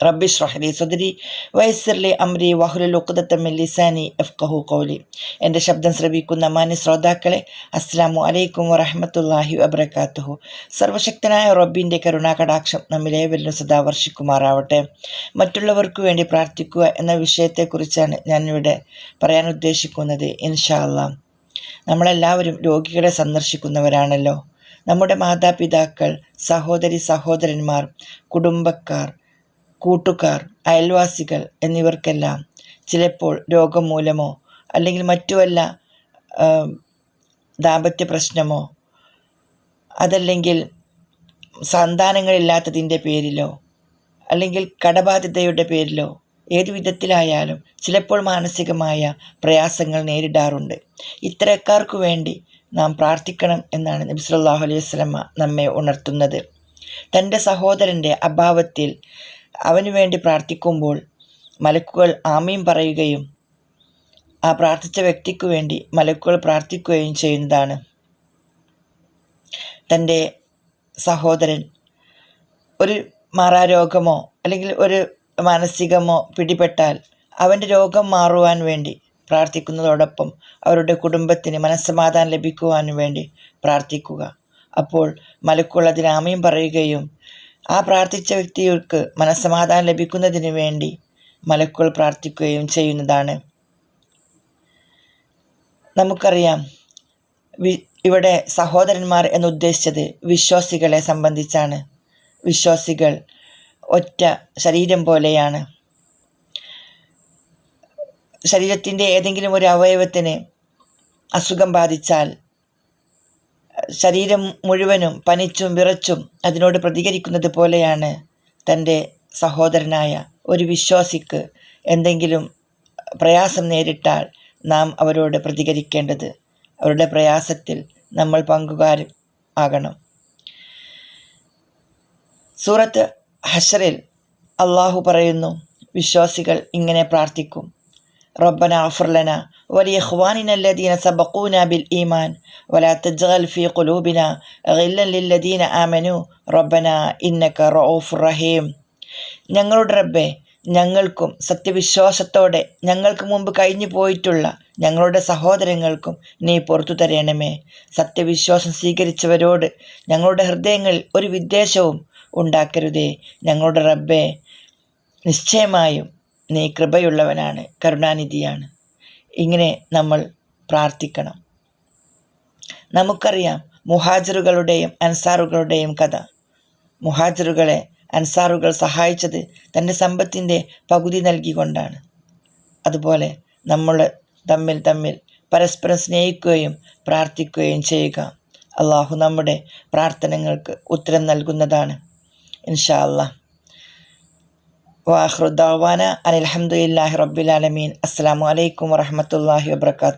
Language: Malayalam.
റബ്ബി ഷ്റഹ്ലി സദരി വയസ്സിർലി അമ്രി വഹുലുൽ ഉഖ്ദത്തമിൻ ലിസാനി ഖൗലി. എന്റെ ശബ്ദം ശ്രവിക്കുന്ന മാന്യ ശ്രോതാക്കളെ അസ്സാമു അലൈക്കും വറഹമത്തല്ലാഹി അബ്രക്കാത്തുഹു സർവശക്തനായ റബ്ബിന്റെ കരുണാകടാക്ഷം നമ്മിലേവരിലും സദാ വർഷിക്കുമാറാവട്ടെ. മറ്റുള്ളവർക്ക് വേണ്ടി പ്രാർത്ഥിക്കുക എന്ന വിഷയത്തെക്കുറിച്ചാണ് ഞാനിവിടെ പറയാൻ ഉദ്ദേശിക്കുന്നത് ഇൻഷാ നമ്മളെല്ലാവരും രോഗികളെ സന്ദർശിക്കുന്നവരാണല്ലോ. നമ്മുടെ മാതാപിതാക്കൾ സഹോദരി സഹോദരന്മാർ കുടുംബക്കാർ കൂട്ടുകാർ അയൽവാസികൾ എന്നിവർക്കെല്ലാം ചിലപ്പോൾ രോഗം മൂലമോ അല്ലെങ്കിൽ മറ്റു വല്ല ദാമ്പത്യ പ്രശ്നമോ അതല്ലെങ്കിൽ സന്താനങ്ങളില്ലാത്തതിന്റെ പേരിലോ അല്ലെങ്കിൽ കടബാധ്യതയുടെ പേരിലോ ഏതു വിധത്തിലായാലും ചിലപ്പോൾ മാനസികമായ പ്രയാസങ്ങൾ നേരിടാറുണ്ട്. ഇത്തരക്കാർക്കു വേണ്ടി നാം പ്രാർത്ഥിക്കണം എന്നാണ് നബി സല്ലല്ലാഹു അലൈഹി വസ്ലമ്മ നമ്മെ ഉണർത്തുന്നത്. തന്റെ സഹോദരന്റെ അഭാവത്തിൽ അവന് വേണ്ടി പ്രാർത്ഥിക്കുമ്പോൾ മലക്കുകൾ ആമയും പറയുകയും ആ പ്രാർത്ഥിച്ച വ്യക്തിക്ക് വേണ്ടി മലക്കുകൾ പ്രാർത്ഥിക്കുകയും ചെയ്യുന്നതാണ്. തന്റെ സഹോദരൻ ഒരു മാറാരോഗമോ അല്ലെങ്കിൽ ഒരു മാനസികമോ പിടിപെട്ടാൽ അവന്റെ രോഗം മാറുവാൻ വേണ്ടി പ്രാർത്ഥിക്കുന്നതോടൊപ്പം അവരുടെ കുടുംബത്തിന് മനസ്സമാധാനം ലഭിക്കുവാനും വേണ്ടി പ്രാർത്ഥിക്കുക. അപ്പോൾ മലക്കുകൾ അതിനാമയും പറയുകയും ആ പ്രാർത്ഥിച്ച വ്യക്തികൾക്ക് മനസ്സമാധാനം ലഭിക്കുന്നതിന് വേണ്ടി മലക്കുകൾ പ്രാർത്ഥിക്കുകയും ചെയ്യുന്നതാണ്. നമുക്കറിയാം ഇവിടെ സഹോദരന്മാർ എന്നുദ്ദേശിച്ചത് വിശ്വാസികളെ സംബന്ധിച്ചാണ്. വിശ്വാസികൾ ഒറ്റ ശരീരം പോലെയാണ്. ശരീരത്തിന്റെ ഏതെങ്കിലും ഒരു അവയവത്തിന് അസുഖം ബാധിച്ചാൽ ശരീരം മുഴുവനും പനിച്ചും വിറച്ചും അതിനോട് പ്രതികരിക്കുന്നത് പോലെയാണ് തന്റെ സഹോദരനായ ഒരു വിശ്വാസിക്ക് എന്തെങ്കിലും പ്രയാസം നേരിട്ടാൽ നാം അവരോട് പ്രതികരിക്കേണ്ടത്. അവരുടെ പ്രയാസത്തിൽ നമ്മൾ പങ്കുകാരും ആകണം. സൂറത്ത് ഹഷറിൽ അള്ളാഹു പറയുന്നു വിശ്വാസികൾ ഇങ്ങനെ പ്രാർത്ഥിക്കും. റബ്ബന അഫർലന വലിയ ഖുവാനിന الذين سبقونا بالإيمان ولا تجعل في قلوبنا غلا للذين آمنوا ربنا إنك رؤوف رحيم ഞങ്ങളുടെ റബ്ബെ ഞങ്ങൾക്കും സത്യവിശ്വാസത്തോടെ ഞങ്ങൾക്ക് മുമ്പ് കഴിഞ്ഞു പോയിട്ടുള്ള ഞങ്ങളുടെ സഹോദരങ്ങൾക്കും നീ പുറത്തു തരണമേ സത്യവിശ്വാസം സ്വീകരിച്ചവരോട് ഞങ്ങളുടെ ഹൃദയങ്ങളിൽ ഒരു വിദ്വേഷവും ഉണ്ടാക്കരുതേ ഞങ്ങളുടെ റബ്ബെ നിശ്ചയമായും നീ കൃപയുള്ളവനാണ് കരുണാനിധിയാണ്. ഇങ്ങനെ നമ്മൾ പ്രാർത്ഥിക്കണം. നമുക്കറിയാം മുഹാജറുകളുടെയും അൻസാറുകളുടെയും കഥ. മുഹാജറുകളെ അൻസാറുകൾ സഹായിച്ചത് തന്റെ സമ്പത്തിന്റെ പകുതി നൽകിക്കൊണ്ടാണ്. അതുപോലെ നമ്മൾ തമ്മിൽ തമ്മിൽ പരസ്പരം സ്നേഹിക്കുകയും പ്രാർത്ഥിക്കുകയും ചെയ്യുക. അള്ളാഹു നമ്മുടെ പ്രാർത്ഥനകൾക്ക് ഉത്തരം നൽകുന്നതാണ്. ഇൻഷാ അല്ലാ വാഹ്റുദ്ദാവാന അനിൽഹമുല്ലാഹി റബ്ബുലാലമീൻ അസ്സാം വലൈക്കും വാഹമത്തല്ലാഹി വാബർക്കാത്തു